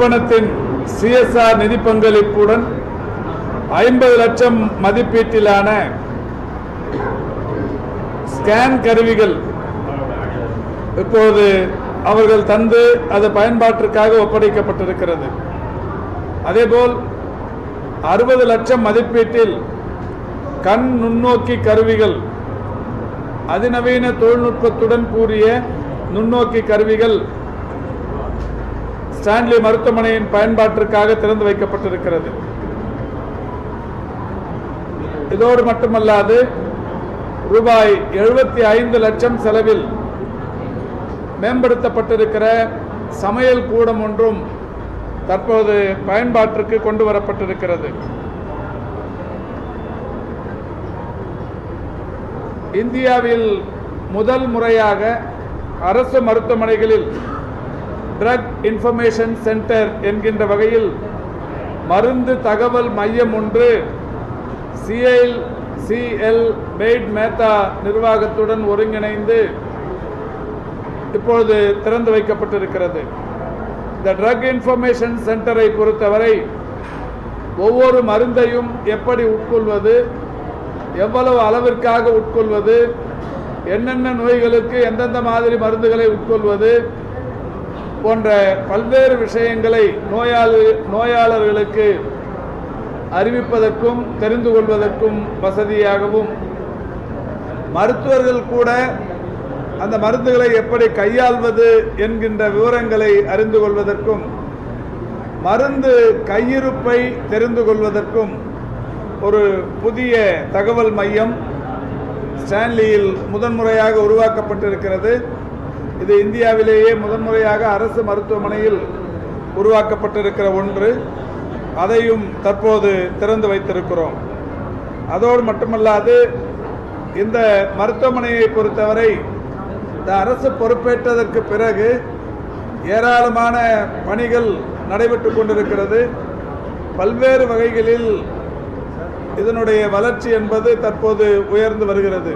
நிறுவனத்தின் சிஎஸ்ஆர் நிதி பங்களிப்புடன் ஐம்பது லட்சம் மதிப்பீட்டிலான ஸ்கேன் கருவிகள் இப்போது அவர்கள் தந்து அது பயன்பாட்டிற்காக ஒப்படைக்கப்பட்டிருக்கிறது. அதேபோல் அறுபது லட்சம் மதிப்பீட்டில் கண் நுண்ணோக்கி கருவிகள் அதிநவீன தொழில்நுட்பத்துடன் கூடிய நுண்ணோக்கி கருவிகள் ஸ்டான்லி மருத்துவமனையின் பயன்பாட்டிற்காக திறந்து வைக்கப்பட்டிருக்கிறது. இதோடு மட்டுமல்லாது ரூபாய் எழுபத்தி ஐந்து லட்சம் செலவில் மேம்படுத்தப்பட்டிருக்கிற சமையல் கூடம் ஒன்றும் தற்போது பயன்பாட்டிற்கு கொண்டு வரப்பட்டிருக்கிறது. இந்தியாவில் முதல் முறையாக அரசு மருத்துவமனைகளில் ட்ரக் இன்ஃபர்மேஷன் சென்டர் என்கின்ற வகையில் மருந்து தகவல் மையம் ஒன்று சிஐல் சிஎல் பெய்ட் மேத்தா நிர்வாகத்துடன் ஒருங்கிணைந்து இப்பொழுது திறந்து வைக்கப்பட்டிருக்கிறது. இந்த ட்ரக் இன்ஃபர்மேஷன் சென்டரை பொறுத்தவரை ஒவ்வொரு மருந்தையும் எப்படி உட்கொள்வது எவ்வளவு அளவிற்காக உட்கொள்வது என்னென்ன நோய்களுக்கு எந்தெந்த மாதிரி மருந்துகளை உட்கொள்வது போன்ற பல்வேறு விஷயங்களை நோயாளி நோயாளர்களுக்கு அறிவிப்பதற்கும் தெரிந்து கொள்வதற்கும் வசதியாகவும் மருத்துவர்கள் கூட அந்த மருந்துகளை எப்படி கையாள்வது என்கின்ற விவரங்களை அறிந்து கொள்வதற்கும் மருந்து கையிருப்பை தெரிந்து கொள்வதற்கும் ஒரு புதிய தகவல் மையம் ஸ்டான்லியில் முதன்முறையாக உருவாக்கப்பட்டிருக்கிறது. இது இந்தியாவிலேயே முதன்முறையாக அரசு மருத்துவமனையில் உருவாக்கப்பட்டிருக்கிற ஒன்று. அதையும் தற்போது திறந்து வைத்திருக்கிறோம். அதோடு மட்டுமல்லாது இந்த மருத்துவமனையை பொறுத்தவரை இந்த அரசு பொறுப்பேற்றதற்கு பிறகு ஏராளமான பணிகள் நடைபெற்று கொண்டிருக்கிறது. பல்வேறு வகைகளில் இதனுடைய வளர்ச்சி என்பது தற்போது உயர்ந்து வருகிறது.